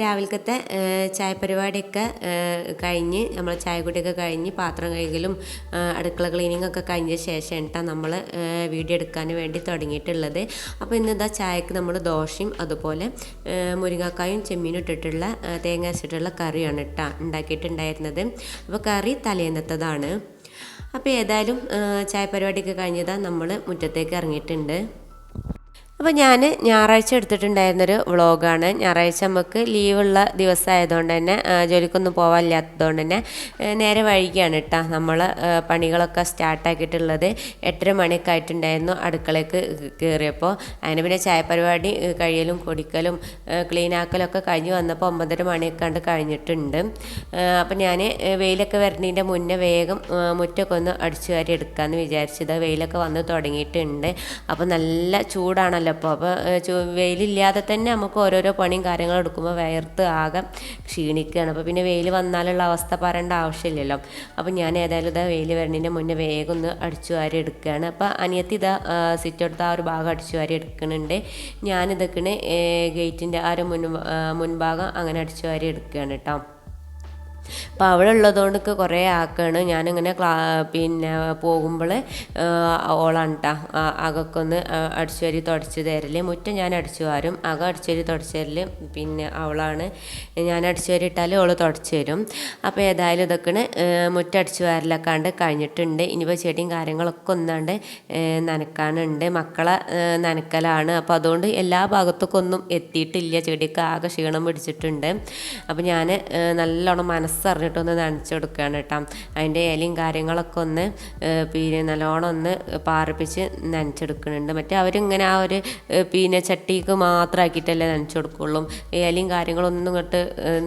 രാവിലത്തെ ചായ പരിപാടിയൊക്കെ കഴിഞ്ഞ് നമ്മൾ ചായ കുടിയൊക്കെ കഴിഞ്ഞ് പാത്രം കഴുകലും അടുക്കള ക്ലീനിങ് ഒക്കെ കഴിഞ്ഞ ശേഷം കേട്ടോ നമ്മൾ വീഡിയോ എടുക്കാൻ വേണ്ടി തുടങ്ങിയിട്ടുള്ളത്. അപ്പോൾ ഇന്ന് ഇതാ ചായക്ക് നമ്മൾ ദോശയും അതുപോലെ മുരിങ്ങക്കായും ചെമ്മീനും ഇട്ടിട്ടുള്ള തേങ്ങ അരച്ചിട്ടുള്ള കറിയാണ് കേട്ടോ ഉണ്ടാക്കിയിട്ടുണ്ടായിരുന്നത്. അപ്പോൾ കറി തലേന്നത്തതാണ്. അപ്പോൾ ഏതായാലും ചായ പരിപാടിയൊക്കെ കഴിഞ്ഞതാ നമ്മൾ മുറ്റത്തേക്ക് ഇറങ്ങിയിട്ടുണ്ട്. അപ്പോൾ ഞാൻ ഞായറാഴ്ച എടുത്തിട്ടുണ്ടായിരുന്നൊരു വ്ളോഗാണ്. ഞായറാഴ്ച നമുക്ക് ലീവുള്ള ദിവസമായതുകൊണ്ട് തന്നെ ജോലിക്കൊന്നും പോകാനില്ലാത്തതുകൊണ്ട് തന്നെ നേരെ വൈകിയാണ് കേട്ടോ നമ്മൾ പണികളൊക്കെ സ്റ്റാർട്ടാക്കിയിട്ടുള്ളത്. എട്ടര മണിയൊക്കെ ആയിട്ടുണ്ടായിരുന്നു അടുക്കളയ്ക്ക് കയറിയപ്പോൾ അതിന് പിന്നെ ചായ പരിപാടി കഴിയലും കുടിക്കലും ക്ലീനാക്കലൊക്കെ കഴിഞ്ഞ് വന്നപ്പോൾ ഒമ്പതര മണിയൊക്കെ കണ്ട് കഴിഞ്ഞിട്ടുണ്ട്. അപ്പോൾ ഞാൻ വെയിലൊക്കെ വരുന്നതിന്റെ മുന്നേ വേഗം മുറ്റൊക്കെ ഒന്ന് അടിച്ചു വാരി എടുക്കാമെന്ന് വിചാരിച്ചത്. വെയിലൊക്കെ വന്ന് തുടങ്ങിയിട്ടുണ്ട്. അപ്പോൾ നല്ല ചൂടാണല്ലോ അപ്പോൾ അപ്പോൾ വെയിലില്ലാതെ തന്നെ നമുക്ക് ഓരോരോ പണിയും കാര്യങ്ങളും എടുക്കുമ്പോൾ വയർത്ത് ആകെ ക്ഷീണിക്കുകയാണ് അപ്പോൾ പിന്നെ വെയിൽ വന്നാലുള്ള അവസ്ഥ പറയേണ്ട ആവശ്യമില്ലല്ലോ. അപ്പോൾ ഞാൻ ഏതായാലും ഇതാ വെയിൽ വരണതിന്റെ മുന്നേ വേഗം ഒന്ന് അടിച്ചു വാരി എടുക്കുകയാണ് അപ്പോൾ അനിയത്തി ഇതാ സിറ്റ് എടുത്ത് ആ ഒരു ഭാഗം അടിച്ചു വാരി എടുക്കുന്നുണ്ട്. ഞാനിതൊക്കെ ഗേറ്റിന്റെ ആ ഒരു മുൻ മുൻഭാഗം അങ്ങനെ അടിച്ചു വാരി എടുക്കുകയാണ് കേട്ടോ. അപ്പോൾ അവിടെ ഉള്ളതുകൊണ്ട് കുറേ ആക്കാണ്. ഞാനിങ്ങനെ ക്ലാ പിന്നെ പോകുമ്പോൾ ഓളാണ് കേട്ടോ അകൊക്കെ ഒന്ന് അടിച്ചു വരി തുടച്ച് തരൽ. മുറ്റം ഞാൻ അടിച്ചു വാരും. അകം അടിച്ചു വരി തുടച്ച് തരൽ. പിന്നെ അവളാണ്. ഞാൻ അടിച്ചു വരി ഇട്ടാൽ ഓൾ തുടച്ച് തരും. അപ്പോൾ ഏതായാലും ഇതൊക്കെയാണ് മുറ്റം അടിച്ചു വാരലൊക്കെ ഉണ്ട് കഴിഞ്ഞിട്ടുണ്ട്. ഇനിയിപ്പോൾ ചെടിയും കാര്യങ്ങളൊക്കെ ഒന്നാണ്ട് നനക്കാനുണ്ട്. മക്കളെ നനക്കലാണ്. അപ്പോൾ അതുകൊണ്ട് എല്ലാ ഭാഗത്തൊക്കെ ഒന്നും എത്തിയിട്ടില്ല. ചെടിക്ക് ആകെ ക്ഷീണം പിടിച്ചിട്ടുണ്ട്. അപ്പോൾ ഞാൻ നല്ലോണം മനസ്സറിഞ്ഞിട്ടൊന്ന് നനച്ചു കൊടുക്കുകയാണ് കേട്ടോ. അതിന്റെ ഇലയും കാര്യങ്ങളൊക്കെ ഒന്ന് പിന്നെ നല്ലോണം ഒന്ന് പാർപ്പിച്ച് നനച്ചെടുക്കുന്നുണ്ട്. മറ്റേ അവരിങ്ങനെ ആ ഒരു പിന്നെ ചട്ടിക്ക് മാത്രമാക്കിയിട്ടല്ലേ നനച്ചു കൊടുക്കുള്ളൂ. ഇലയും കാര്യങ്ങളൊന്നും ഇങ്ങോട്ട്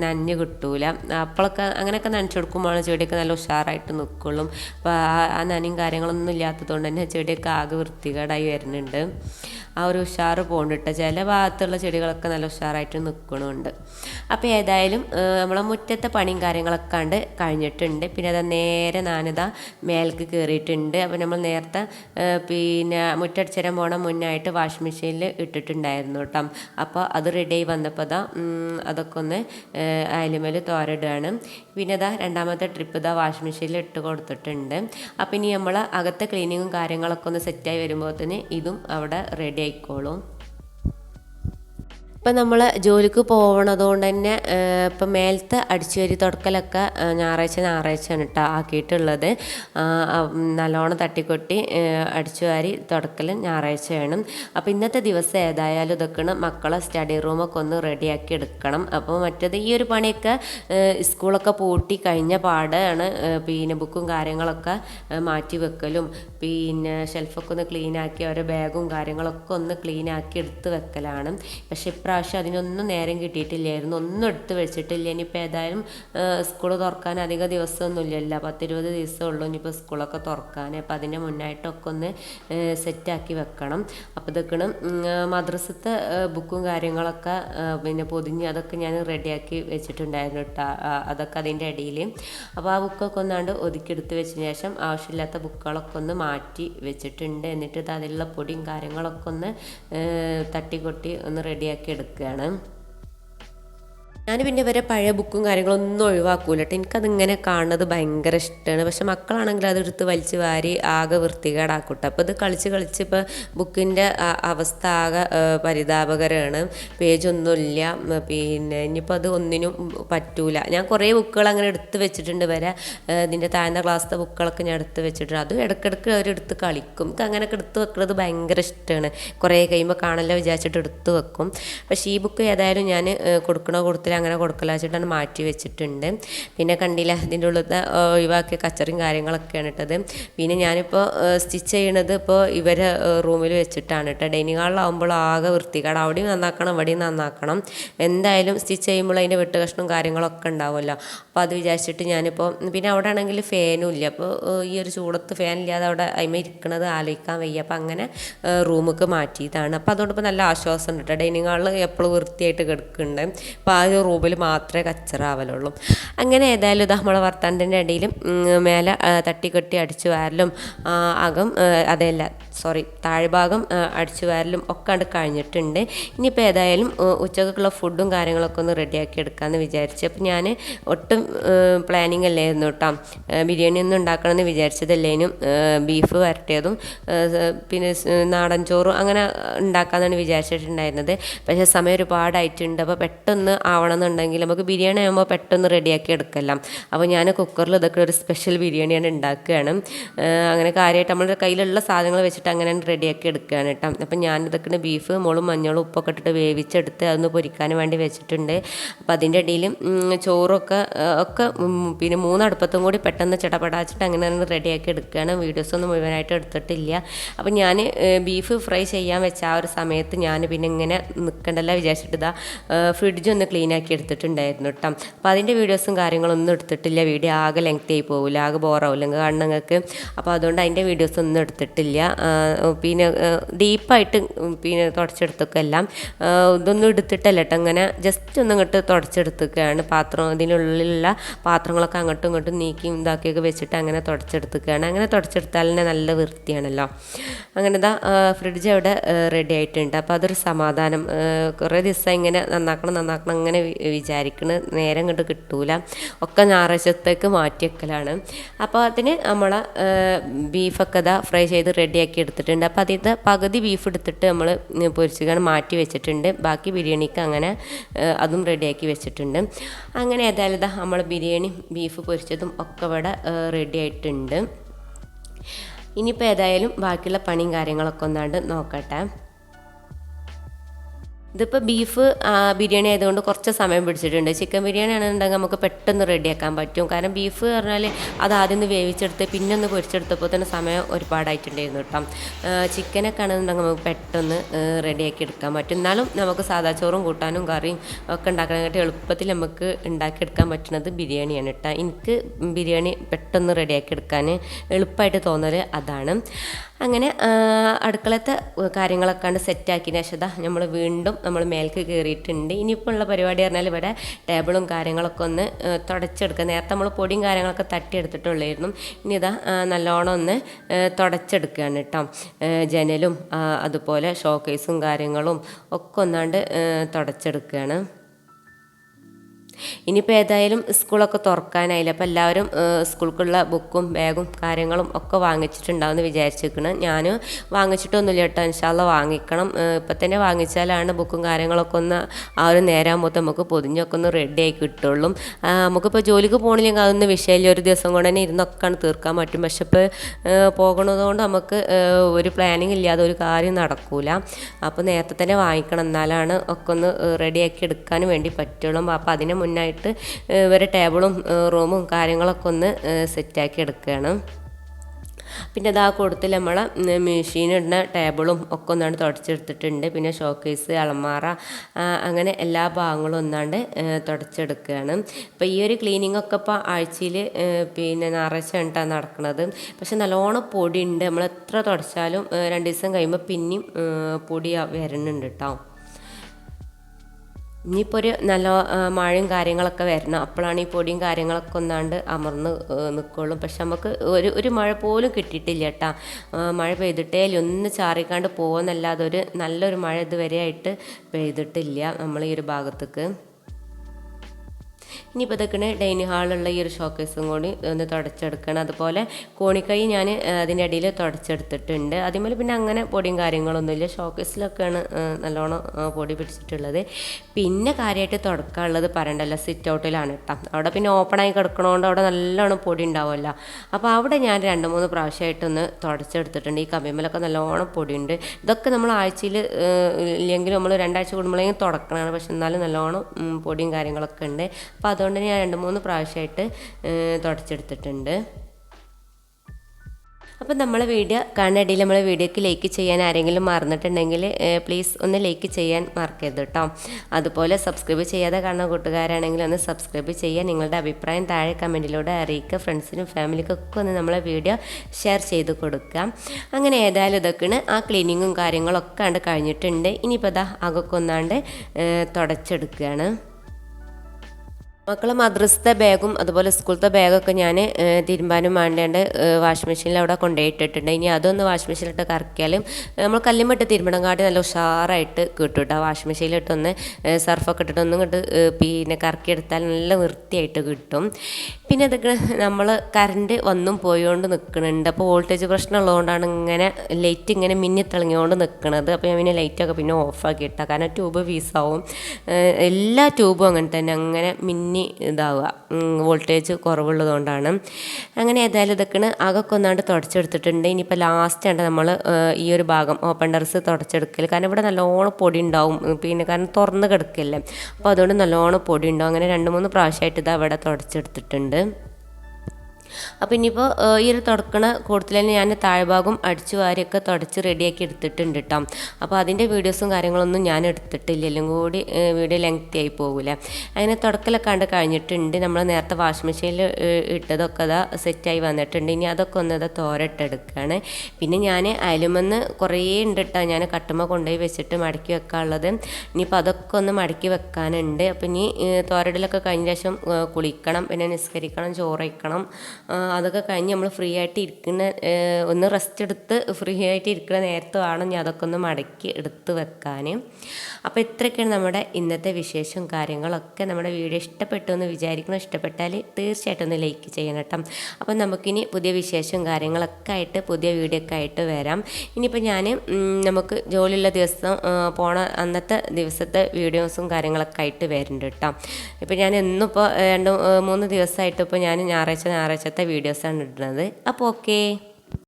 നഞ്ഞ് കിട്ടൂല. അപ്പോഴൊക്കെ അങ്ങനെയൊക്കെ നനച്ചു കൊടുക്കുമ്പോഴാണ് ചെടിയൊക്കെ നല്ല ഉഷാറായിട്ട് നിൽക്കുള്ളൂ അപ്പോൾ ആ നനയും കാര്യങ്ങളൊന്നും ഇല്ലാത്തതുകൊണ്ട് തന്നെ ചെടിയൊക്കെ ആകെ വൃത്തികേടായി വരുന്നുണ്ട്. ആ ഒരു ഉഷാറ് പോകുന്നുണ്ട് ചില ഭാഗത്തുള്ള ചെടികളൊക്കെ നല്ല ഉഷാറായിട്ട് നിൽക്കണമുണ്ട് അപ്പോൾ ഏതായാലും നമ്മളെ മുറ്റത്തെ പണിയും കാര്യങ്ങളൊക്കെ കണ്ട് കഴിഞ്ഞിട്ടുണ്ട്. പിന്നെ അത് നേരെ ഞാനിതാ മേൽക്ക് കയറിയിട്ടുണ്ട് അപ്പോൾ നമ്മൾ നേരത്തെ പിന്നെ മുറ്റടിച്ചരം പോണ മുന്നായിട്ട് വാഷിംഗ് മെഷീനിൽ ഇട്ടിട്ടുണ്ടായിരുന്നു കേട്ടോ. അപ്പോൾ അത് റെഡിയായി വന്നപ്പോൾ ഇതാ അതൊക്കെ ഒന്ന് അയലുമേൽ തോരടുകയാണ്. പിന്നെ ഇതാ രണ്ടാമത്തെ ട്രിപ്പ് ഇതാ വാഷിംഗ് മെഷീനിൽ ഇട്ട് കൊടുത്തിട്ടുണ്ട്. അപ്പം ഇനി നമ്മൾ അകത്തെ ക്ലീനിങ്ങും കാര്യങ്ങളൊക്കെ ഒന്ന് സെറ്റായി വരുമ്പോൾ തന്നെ ഇതും അവിടെ റെഡി ആയിക്കോളും. ഇപ്പം നമ്മൾ ജോലിക്ക് പോകണതുകൊണ്ട് തന്നെ ഇപ്പം മേലത്തെ അടിച്ചുവരി തുടക്കലൊക്കെ ഞായറാഴ്ച ഞായറാഴ്ചയാണ് കേട്ടോ ആക്കിയിട്ടുള്ളത്. നല്ലോണം തട്ടിക്കൊട്ടി അടിച്ചുവാരി തുടക്കൽ ഞായറാഴ്ചയാണ്. അപ്പോൾ ഇന്നത്തെ ദിവസം ഏതായാലും ഇതൊക്കെയാണ് മക്കളെ സ്റ്റഡി റൂമൊക്കെ ഒന്ന് റെഡിയാക്കി എടുക്കണം. അപ്പോൾ മറ്റേത് ഈ ഒരു പണിയൊക്കെ സ്കൂളൊക്കെ പൂട്ടി കഴിഞ്ഞ പാടാണ്. പിന്നെ ബുക്കും കാര്യങ്ങളൊക്കെ മാറ്റി വെക്കലും. പിന്നെ ഷെൽഫൊക്കെ ഒന്ന് ക്ലീനാക്കി ഓരോ ബാഗും കാര്യങ്ങളൊക്കെ ഒന്ന് ക്ലീനാക്കി എടുത്ത് വെക്കലാണ്. പക്ഷെ ഇപ്രാവശ്യം അതിനൊന്നും നേരം കിട്ടിയിട്ടില്ലായിരുന്നു. ഒന്നും എടുത്ത് വെച്ചിട്ടില്ല. ഇനിയിപ്പോൾ ഏതായാലും സ്കൂൾ തുറക്കാൻ അധിക ദിവസമൊന്നുമില്ലല്ലോ. പത്തിരുപത് ദിവസമേ ഉള്ളൂ ഇനിയിപ്പോൾ സ്കൂളൊക്കെ തുറക്കാൻ അപ്പോൾ അതിന്റെ മുന്നായിട്ടൊക്കെ ഒന്ന് സെറ്റാക്കി വെക്കണം. അപ്പോൾ ഇതൊക്കെയാണ് മദ്രസത്തെ ബുക്കും കാര്യങ്ങളൊക്കെ പിന്നെ പൊതിഞ്ഞ് അതൊക്കെ ഞാൻ റെഡിയാക്കി വെച്ചിട്ടുണ്ടായിരുന്നു കേട്ടോ അതൊക്കെ അതിന്റെ ഇടയിൽ അപ്പോൾ ആ ബുക്കൊക്കെ ഒന്നാണ്ട് ഒതുക്കിയെടുത്ത് വെച്ചതിന് ശേഷം ആവശ്യമില്ലാത്ത ബുക്കുകളൊക്കെ ഒന്ന് മാറ്റി വെച്ചിട്ടുണ്ട്. എന്നിട്ട് അതിലുള്ള പൊടിയും കാര്യങ്ങളൊക്കെ ഒന്ന് തട്ടി തട്ടിക്കൊട്ടി ഒന്ന് റെഡിയാക്കി എടുക്കുകയാണ്. ഞാൻ പിന്നെ ഇവരെ പഴയ ബുക്കും കാര്യങ്ങളൊന്നും ഒഴിവാക്കൂല കേട്ടോ എനിക്കതിങ്ങനെ കാണുന്നത് ഭയങ്കര ഇഷ്ടമാണ് പക്ഷെ മക്കളാണെങ്കിൽ അതെടുത്ത് വലിച്ച് വാരി ആകെ വൃത്തികേടാക്കൂട്ടെ. അപ്പോൾ ഇത് കളിച്ച് കളിച്ച് ഇപ്പോൾ ബുക്കിന്റെ അവസ്ഥ ആകെ പരിതാപകരമാണ് പേജൊന്നുമില്ല. പിന്നെ ഇനിയിപ്പോൾ അത് ഒന്നിനും പറ്റൂല. ഞാൻ കുറേ ബുക്കുകൾ അങ്ങനെ എടുത്ത് വെച്ചിട്ടുണ്ട് വരെ ഇതിന്റെ താഴ്ന്ന ക്ലാസ്സിലെ ബുക്കുകളൊക്കെ ഞാൻ എടുത്ത് വെച്ചിട്ടുണ്ട്. അതും ഇടയ്ക്കിടയ്ക്ക് അവരെടുത്ത് കളിക്കും. എനിക്ക് അങ്ങനെയൊക്കെ എടുത്ത് വെക്കുന്നത് ഭയങ്കര ഇഷ്ടമാണ് കുറേ കഴിയുമ്പോൾ കാണല്ലോ വിചാരിച്ചിട്ട് എടുത്ത് വെക്കും. പക്ഷേ ഈ ബുക്ക് ഏതായാലും ഞാൻ കൊടുക്കണോ കൊടുത്തില്ല അങ്ങനെ കൊടുക്കല വെച്ചിട്ടാണ് മാറ്റി വെച്ചിട്ടുണ്ട്. പിന്നെ കണ്ടില്ല അതിന്റെ ഉള്ളത്തെ ഒഴിവാക്കിയ കച്ചറിയും കാര്യങ്ങളൊക്കെയാണ് ഇട്ടത്. പിന്നെ ഞാനിപ്പോൾ സ്റ്റിച്ച് ചെയ്യണത് ഇപ്പോൾ ഇവരെ റൂമിൽ വെച്ചിട്ടാണ് കേട്ടോ. ഡൈനിങ് ഹാളിലാവുമ്പോൾ ആകെ വൃത്തികേട്. അവിടെയും നന്നാക്കണം ഇവിടെയും നന്നാക്കണം. എന്തായാലും സ്റ്റിച്ച് ചെയ്യുമ്പോൾ അതിന്റെ വെട്ട് കഷ്ണവും കാര്യങ്ങളൊക്കെ ഉണ്ടാവുമല്ലോ. അപ്പോൾ അത് വിചാരിച്ചിട്ട് ഞാനിപ്പോൾ പിന്നെ അവിടെ ആണെങ്കിൽ ഫാനും ഇല്ല. അപ്പോൾ ഈ ഒരു ചൂടത്ത് ഫാൻ ഇല്ലാതെ അവിടെ അതിമ ഇരിക്കണത് ആലോചിക്കാൻ വയ്യ. അപ്പോൾ അങ്ങനെ റൂമൊക്കെ മാറ്റിയതാണ്. അപ്പോൾ അതുകൊണ്ട് ഇപ്പോൾ നല്ല ആശ്വാസം ഉണ്ട് കേട്ടോ. ഡൈനിങ് ഹാളിൽ എപ്പോഴും വൃത്തിയായിട്ട് കിടക്കുന്നുണ്ട്. അപ്പോൾ ആ ഒരു റൂമിൽ മാത്രമേ കച്ചറാവലുള്ളൂ. അങ്ങനെ ഏതായാലും ഇത് നമ്മളെ വർത്താനത്തിന്റെ ഇടയിൽ മേലെ തട്ടിക്കെട്ടി അടിച്ചു വാരലും അകം അതെല്ലാം സോറി താഴ്ഭാഗം അടിച്ചു വാരലും ഒക്കെ അത് കഴിഞ്ഞിട്ടുണ്ട്. ഇനിയിപ്പോൾ ഏതായാലും ഉച്ചക്കുള്ള ഫുഡും കാര്യങ്ങളൊക്കെ ഒന്ന് റെഡിയാക്കി എടുക്കാമെന്ന് വിചാരിച്ചു. അപ്പോൾ ഞാൻ ഒട്ടും പ്ലാനിങ് അല്ലായിരുന്നു കേട്ടോ ബിരിയാണി ഒന്നും ഉണ്ടാക്കണമെന്ന് വിചാരിച്ചതല്ലേനും ബീഫ് വരട്ടിയതും പിന്നെ നാടൻ ചോറും അങ്ങനെ ഉണ്ടാക്കാമെന്നാണ് വിചാരിച്ചിട്ടുണ്ടായിരുന്നത്. പക്ഷേ സമയം ഒരുപാടായിട്ടുണ്ട്. അപ്പോൾ പെട്ടെന്ന് ആവണമെന്നുണ്ടെങ്കിൽ നമുക്ക് ബിരിയാണി ആകുമ്പോൾ പെട്ടെന്ന് റെഡിയാക്കി എടുക്കലാം അപ്പോൾ ഞാൻ കുക്കറിൽ ഇതൊക്കെ ഒരു സ്പെഷ്യൽ ബിരിയാണിയാണ് ഉണ്ടാക്കുകയാണ് അങ്ങനെ കാര്യമായിട്ട് നമ്മുടെ കയ്യിലുള്ള സാധനങ്ങൾ വെച്ചിട്ട് അങ്ങനെ റെഡിയാക്കി എടുക്കുകയാണ് കേട്ടോ. അപ്പം ഞാൻ ഇതൊക്കെ ബീഫ് മുളും മഞ്ഞളും ഉപ്പൊക്കെ ഇട്ടിട്ട് വേവിച്ചെടുത്ത് അതൊന്ന് പൊരിക്കാൻ വേണ്ടി വെച്ചിട്ടുണ്ട്. അപ്പോൾ അതിന്റെ ഇടയിൽ ചോറൊക്കെ ഒക്കെ പിന്നെ മൂന്നടുപ്പത്തും കൂടി പെട്ടെന്ന് ചിടപടാച്ചിട്ട് അങ്ങനെ റെഡിയാക്കി എടുക്കുകയാണ് വീഡിയോസ് ഒന്നും മുഴുവനായിട്ട് എടുത്തിട്ടില്ല. അപ്പം ഞാൻ ബീഫ് ഫ്രൈ ചെയ്യാൻ വെച്ച ആ ഒരു സമയത്ത് ഞാൻ പിന്നെ ഇങ്ങനെ നിൽക്കണ്ടല്ല വിചാരിച്ചിട്ട് ഇതാ ഫ്രിഡ്ജ് ഒന്ന് ക്ലീൻ ആക്കി എടുത്തിട്ടുണ്ടായിരുന്നു കേട്ടോ അപ്പോൾ അതിന്റെ വീഡിയോസും കാര്യങ്ങളൊന്നും എടുത്തിട്ടില്ല. വീഡിയോ ആകെ ലെങ്ത് ആയി പോകില്ല ആകെ ബോറാവില്ല കാണുന്നങ്ങൾക്ക് അപ്പോൾ അതുകൊണ്ട് അതിന്റെ വീഡിയോസ് ഒന്നും എടുത്തിട്ടില്ല. പിന്നെ ഡീപ്പായിട്ട് പിന്നെ തുടച്ചെടുത്തൊക്കെ എല്ലാം ഇതൊന്നും എടുത്തിട്ടല്ല കേട്ടോ അങ്ങനെ ജസ്റ്റ് ഒന്ന് അങ്ങോട്ട് തുടച്ചെടുത്തൊക്കെയാണ്. പാത്രം അതിനുള്ളിലുള്ള പാത്രങ്ങളൊക്കെ അങ്ങോട്ടും ഇങ്ങോട്ടും നീക്കി ഇതാക്കിയൊക്കെ വെച്ചിട്ട് അങ്ങനെ തുടച്ചെടുത്തൊക്കെയാണ്. അങ്ങനെ തുടച്ചെടുത്താൽ തന്നെ നല്ല വൃത്തിയാണല്ലോ. അങ്ങനെ ഇതാ ഫ്രിഡ്ജ് അവിടെ റെഡി ആയിട്ടുണ്ട്. അപ്പോൾ അതൊരു സമാധാനം. കുറേ ദിവസം ഇങ്ങനെ നന്നാക്കണം നന്നാക്കണം അങ്ങനെ വിചാരിക്കണ. നേരം കണ്ട് കിട്ടൂല. ഒക്കെ ഞായറാഴ്ചത്തേക്ക് മാറ്റി വെക്കലാണ് അപ്പോൾ അതിന് നമ്മൾ ബീഫൊക്കെ ഇതാ ഫ്രൈ ചെയ്ത് റെഡിയാക്കി എടുത്തിട്ടുണ്ട്. അപ്പോൾ അതിന്റെ പകുതി ബീഫ് എടുത്തിട്ട് നമ്മൾ പൊരിച്ചുകാണ് മാറ്റി വെച്ചിട്ടുണ്ട്. ബാക്കി ബിരിയാണിക്ക് അങ്ങനെ അതും റെഡിയാക്കി വെച്ചിട്ടുണ്ട്. അങ്ങനെ ഏതായാലും ഇതാ നമ്മൾ ബിരിയാണി ബീഫ് പൊരിച്ചതും ഒക്കെ ഇവിടെ റെഡി ആയിട്ടുണ്ട്. ഇനിയിപ്പോൾ ഏതായാലും ബാക്കിയുള്ള പണിയും കാര്യങ്ങളൊക്കെ ഒന്നാണ്ട് നോക്കട്ടെ. ഇതിപ്പോൾ ബീഫ് ബിരിയാണി ആയതുകൊണ്ട് കുറച്ച് സമയം പിടിച്ചിട്ടുണ്ട്. ചിക്കൻ ബിരിയാണി ആണെന്നുണ്ടെങ്കിൽ നമുക്ക് പെട്ടെന്ന് റെഡിയാക്കാൻ പറ്റും. കാരണം ബീഫ് പറഞ്ഞാൽ അത് ആദ്യം ഒന്ന് വേവിച്ചെടുത്ത് പിന്നെ ഒന്ന് പൊരിച്ചെടുത്തപ്പോൾ തന്നെ സമയം ഒരുപാടായിട്ടുണ്ടായിരുന്നു കേട്ടോ. ചിക്കനൊക്കെ ആണെന്നുണ്ടെങ്കിൽ നമുക്ക് പെട്ടെന്ന് റെഡിയാക്കി എടുക്കാൻ പറ്റും. എന്നാലും നമുക്ക് സാധാ ചോറും കൂട്ടാനും കറിയും ഒക്കെ ഉണ്ടാക്കണമെങ്കിൽ എളുപ്പത്തിൽ നമുക്ക് ഉണ്ടാക്കിയെടുക്കാൻ പറ്റുന്നത് ബിരിയാണിയാണ് കേട്ടോ. എനിക്ക് ബിരിയാണി പെട്ടെന്ന് റെഡിയാക്കി എടുക്കാൻ എളുപ്പമായിട്ട് തോന്നൽ അതാണ്. അങ്ങനെ അടുക്കളത്തെ കാര്യങ്ങളൊക്കെ കണ്ട് സെറ്റാക്കിയ ശേഷം നമ്മൾ വീണ്ടും നമ്മൾ മേൽക്ക് കയറിയിട്ടുണ്ട് ഇനിയിപ്പോൾ ഉള്ള പരിപാടി പറഞ്ഞാൽ ഇവിടെ ടേബിളും കാര്യങ്ങളൊക്കെ ഒന്ന് തുടച്ചെടുക്കുക നേരത്തെ നമ്മൾ പൊടിയും കാര്യങ്ങളൊക്കെ തട്ടിയെടുത്തിട്ടുള്ളായിരുന്നു. ഇനി ഇതാ നല്ലോണം ഒന്ന് തുടച്ചെടുക്കുകയാണ് കേട്ടോ ജനലും അതുപോലെ ഷോക്കേസും കാര്യങ്ങളും ഒക്കെ ഒന്നാണ്ട് തുടച്ചെടുക്കുകയാണ് ഇനിയിപ്പോൾ ഏതായാലും സ്കൂളൊക്കെ തുറക്കാനായില്ല? അപ്പോൾ എല്ലാവരും സ്കൂൾക്കുള്ള ബുക്കും ബാഗും കാര്യങ്ങളും ഒക്കെ വാങ്ങിച്ചിട്ടുണ്ടാവുമെന്ന് വിചാരിച്ചിരിക്കണം. ഞാൻ വാങ്ങിച്ചിട്ടൊന്നുമില്ല കേട്ടോ. ഇൻഷാല്ല വാങ്ങിക്കണം. ഇപ്പം തന്നെ വാങ്ങിച്ചാലാണ് ബുക്കും കാര്യങ്ങളൊക്കെ ഒന്ന് ആ ഒരു നേരാകുമ്പോൾ നമുക്ക് പൊതിഞ്ഞൊക്കെ ഒന്ന് റെഡി ആയി കിട്ടുള്ളൂ. നമുക്കിപ്പോൾ ജോലിക്ക് പോകണില്ലെങ്കിൽ അതൊന്നും വിഷയമില്ല. ഒരു ദിവസം കൊണ്ട് തന്നെ ഇരുന്നൊക്കെയാണ് തീർക്കാൻ പറ്റും. പക്ഷെ ഇപ്പോൾ പോകണതുകൊണ്ട് നമുക്ക് ഒരു പ്ലാനിങ് ഇല്ലാതെ ഒരു കാര്യം നടക്കൂല. അപ്പോൾ നേരത്തെ തന്നെ വാങ്ങിക്കണം. എന്നാലാണ് ഒക്കെ ഒന്ന് റെഡിയാക്കി എടുക്കാൻ വേണ്ടി പറ്റുള്ളൂ. അപ്പോൾ അതിന് മുന്നായിട്ട് ഇവരെ ടേബിളും റൂമും കാര്യങ്ങളൊക്കെ ഒന്ന് സെറ്റാക്കി എടുക്കുകയാണ് പിന്നെ അതാ കൂട്ടത്തിൽ നമ്മൾ മെഷീനിടുന്ന ടേബിളും ഒക്കെ ഒന്നാണ്ട് തുടച്ചെടുത്തിട്ടുണ്ട്. പിന്നെ ഷോക്കേസ് അളമാറ അങ്ങനെ എല്ലാ ഭാഗങ്ങളും ഒന്നാണ്ട് തുടച്ചെടുക്കുകയാണ് അപ്പോൾ ഈ ഒരു ക്ലീനിങ് ഒക്കെ ഇപ്പോൾ ആഴ്ചയിൽ പിന്നെ ഞായറാഴ്ച കണ്ടിട്ടാണ് നടക്കുന്നത് പക്ഷെ നല്ലോണം പൊടിയുണ്ട്. നമ്മൾ എത്ര തുടച്ചാലും രണ്ട് ദിവസം കഴിയുമ്പോൾ പിന്നെയും പൊടി വരുന്നുണ്ട് കേട്ടോ ഇനിയിപ്പോൾ ഒരു നല്ല മഴയും കാര്യങ്ങളൊക്കെ വരണം. അപ്പോഴാണ് ഈ പൊടിയും കാര്യങ്ങളൊക്കെ ഒന്നാണ്ട് അമർന്ന് നിൽക്കുള്ളൂ പക്ഷെ നമുക്ക് ഒരു ഒരു മഴ പോലും കിട്ടിയിട്ടില്ല കേട്ടാ. മഴ പെയ്തിട്ടേ ഒന്ന് ചാറിക്കാണ്ട് പോകുന്നല്ലാതെ ഒരു നല്ലൊരു മഴ ഇതുവരെയായിട്ട് പെയ്തിട്ടില്ല നമ്മൾ ഈ ഒരു ഭാഗത്തേക്ക്. ഇനിയിപ്പോൾ ഇതൊക്കെ ഡൈനിങ് ഹാളിലുള്ള ഈ ഒരു ഷോക്കേസും കൂടി ഒന്ന് തുടച്ചെടുക്കണം. അതുപോലെ കോണിക്കൈ ഞാൻ അതിന്റെ ഇടയിൽ തുടച്ചെടുത്തിട്ടുണ്ട്. അതേപോലെ പിന്നെ അങ്ങനെ പൊടിയും കാര്യങ്ങളൊന്നുമില്ല. ഷോക്കേസിലൊക്കെയാണ് നല്ലോണം പൊടി പിടിച്ചിട്ടുള്ളത്. പിന്നെ കാര്യമായിട്ട് തുടക്കാനുള്ളത് പറയണ്ടല്ലോ സിറ്റ് ഔട്ടിലാണ് കേട്ടോ അവിടെ പിന്നെ ഓപ്പണായി കിടക്കണോണ്ട് അവിടെ നല്ലോണം പൊടി ഉണ്ടാവുമല്ലോ. അപ്പോൾ അവിടെ ഞാൻ രണ്ട് മൂന്ന് പ്രാവശ്യമായിട്ടൊന്ന് തുടച്ചെടുത്തിട്ടുണ്ട്. ഈ കമ്പിമലൊക്കെ നല്ലോണം പൊടിയുണ്ട്. ഇതൊക്കെ നമ്മൾ ആഴ്ചയിൽ ഇല്ലെങ്കിലും നമ്മൾ രണ്ടാഴ്ച കൂടുമ്പോഴേക്കും തുടക്കണമാണ് പക്ഷെ എന്നാലും നല്ലോണം പൊടിയും കാര്യങ്ങളൊക്കെ ഉണ്ട്. അപ്പോൾ അതുകൊണ്ട് ഞാൻ രണ്ട് മൂന്ന് പ്രാവശ്യമായിട്ട് തുടച്ചെടുത്തിട്ടുണ്ട്. അപ്പം നമ്മളെ വീഡിയോ കാണാനിടയിൽ നമ്മളെ വീഡിയോക്ക് ലൈക്ക് ചെയ്യാൻ ആരെങ്കിലും മറന്നിട്ടുണ്ടെങ്കിൽ പ്ലീസ് ഒന്ന് ലൈക്ക് ചെയ്യാൻ മറക്കരുത് കേട്ടോ അതുപോലെ സബ്സ്ക്രൈബ് ചെയ്യാതെ കാണുന്ന കൂട്ടുകാരാണെങ്കിൽ ഒന്ന് സബ്സ്ക്രൈബ് ചെയ്യുക. നിങ്ങളുടെ അഭിപ്രായം താഴെ കമന്റിലൂടെ അറിയിക്കുക. ഫ്രണ്ട്സിനും ഫാമിലിക്കൊക്കെ ഒന്ന് നമ്മളെ വീഡിയോ ഷെയർ ചെയ്ത് കൊടുക്കുക അങ്ങനെ ഏതായാലും ഇതൊക്കെയാണ് ആ ക്ലീനിങ്ങും കാര്യങ്ങളൊക്കെ കണ്ട് കഴിഞ്ഞിട്ടുണ്ട്. ഇനിയിപ്പോൾ അതാ അകൊക്കെ ഒന്നാണ്ട് തുടച്ചെടുക്കുകയാണ്. മക്കളെ മദ്രസത്തെ ബാഗും അതുപോലെ സ്കൂളത്തെ ബാഗൊക്കെ ഞാൻ തിരുമ്പാനും വേണ്ടേണ്ട വാഷിംഗ് മെഷീനിൽ അവിടെ കൊണ്ടുപോയിട്ടിട്ടുണ്ട് ഇനി അതൊന്ന് വാഷിംഗ് മെഷീനിലിട്ട് കറക്കിയാലും നമ്മൾ കല്ലുമിട്ട് തിരുമ്പണം കാട്ടി നല്ല ഉഷാറായിട്ട് കിട്ടും കേട്ടോ വാഷിംഗ് മെഷീനിലിട്ടൊന്ന് സർഫൊക്കെ ഇട്ടിട്ട് ഒന്നും ഇങ്ങോട്ട് പിന്നെ കറക്കിയെടുത്താൽ നല്ല വൃത്തിയായിട്ട് കിട്ടും. പിന്നെ അതൊക്കെ നമ്മൾ കറണ്ട് വന്നും പോയോണ്ട് നിൽക്കുന്നുണ്ട് അപ്പോൾ വോൾട്ടേജ് പ്രശ്നം ഉള്ളതുകൊണ്ടാണ് ഇങ്ങനെ ലൈറ്റ് ഇങ്ങനെ മിന്നി തിളങ്ങിയോണ്ട് നിൽക്കുന്നത് അപ്പോൾ ഞാൻ പിന്നെ ലൈറ്റൊക്കെ പിന്നെ ഓഫാക്കി ഇട്ടാൽ കാരണം ട്യൂബ് ഫീസാവും എല്ലാ ട്യൂബും അങ്ങനെ തന്നെ. അങ്ങനെ മിന്നി ഇതാവുക. വോൾട്ടേജ് കുറവുള്ളതുകൊണ്ടാണ്. അങ്ങനെ ഏതായാലും ഇതൊക്കെയാണ് അകൊക്കെ ഒന്നാണ്ട് തുടച്ചെടുത്തിട്ടുണ്ട്. ഇനിയിപ്പോൾ ലാസ്റ്റാണ് നമ്മൾ ഈ ഒരു ഭാഗം ഓപ്പൺ ടെറസ് തുടച്ചെടുക്കൽ കാരണം ഇവിടെ നല്ലോണം പൊടി ഉണ്ടാവും പിന്നെ കാരണം തുറന്ന് കിടക്കില്ലേ. അപ്പോൾ അതുകൊണ്ട് നല്ലോണം പൊടി ഉണ്ടാവും അങ്ങനെ രണ്ട് മൂന്ന് പ്രാവശ്യമായിട്ട് ഇത് അവിടെ തുടച്ചെടുത്തിട്ടുണ്ട്. അപ്പോൾ ഇനിയിപ്പോൾ ഈ ഒരു തുടക്കണ കൂടുതൽ തന്നെ ഞാൻ താഴ്ഭാഗം അടിച്ചു വാരിയൊക്കെ തുടച്ച് റെഡിയാക്കി എടുത്തിട്ടുണ്ട് കേട്ടോ അപ്പോൾ അതിന്റെ വീഡിയോസും കാര്യങ്ങളൊന്നും ഞാൻ എടുത്തിട്ടില്ല. എല്ലാം കൂടി വീഡിയോ ലെങ്തി ആയി പോകില്ല അങ്ങനെ തുടക്കലൊക്കെ കണ്ട് കഴിഞ്ഞിട്ടുണ്ട്. നമ്മൾ നേരത്തെ വാഷിംഗ് മെഷീനിൽ ഇട്ടതൊക്കെ അതാ സെറ്റായി വന്നിട്ടുണ്ട്. ഇനി അതൊക്കെ ഒന്ന് അതാ തോരട്ടെടുക്കുകയാണ് പിന്നെ ഞാൻ അയലുമെന്ന് കുറേ ഉണ്ട് കേട്ടോ ഞാൻ കട്ടുമ്മ കൊണ്ടുപോയി വെച്ചിട്ട് മടക്കി വെക്കാനുള്ളത്. ഇനിയിപ്പോൾ അതൊക്കെ ഒന്ന് മടക്കി വെക്കാനുണ്ട്. അപ്പോൾ ഇനി തോരടലൊക്കെ കഴിഞ്ഞ ശേഷം കുളിക്കണം. പിന്നെ നിസ്കരിക്കണം ചോറ് വയ്ക്കണം അതൊക്കെ കഴിഞ്ഞ് നമ്മൾ ഫ്രീ ആയിട്ട് ഇരിക്കുന്ന ഒന്ന് റെസ്റ്റ് എടുത്ത് ഫ്രീ ആയിട്ട് ഇരിക്കുന്ന നേരത്തെ വേണം ഞാൻ അതൊക്കെ ഒന്ന് മടക്കി എടുത്ത് വെക്കാൻ അപ്പോൾ ഇത്രയൊക്കെയാണ് നമ്മുടെ ഇന്നത്തെ വിശേഷം കാര്യങ്ങളൊക്കെ. നമ്മുടെ വീഡിയോ ഇഷ്ടപ്പെട്ടു എന്ന് വിചാരിക്കണം ഇഷ്ടപ്പെട്ടാൽ തീർച്ചയായിട്ടും ഒന്ന് ലൈക്ക് ചെയ്യണം കേട്ടോ. അപ്പോൾ നമുക്കിനി പുതിയ വിശേഷം കാര്യങ്ങളൊക്കെ ആയിട്ട് പുതിയ വീഡിയോ ഒക്കെ ആയിട്ട് വരാം. ഇനിയിപ്പോൾ ഞാൻ നമുക്ക് ജോലിയുള്ള ദിവസം പോണ അന്നത്തെ ദിവസത്തെ വീഡിയോസും കാര്യങ്ങളൊക്കെ ആയിട്ട് വരുന്നുണ്ട് കേട്ടോ. ഇപ്പോൾ ഞാൻ ഇന്നിപ്പോൾ രണ്ട് മൂന്ന് ദിവസമായിട്ട് ഇപ്പോൾ ഞാൻ ഞായറാഴ്ച ഞായറാഴ്ചത്തെ വീഡിയോസാണ് ഇടുന്നത്. അപ്പോൾ ഓക്കേ.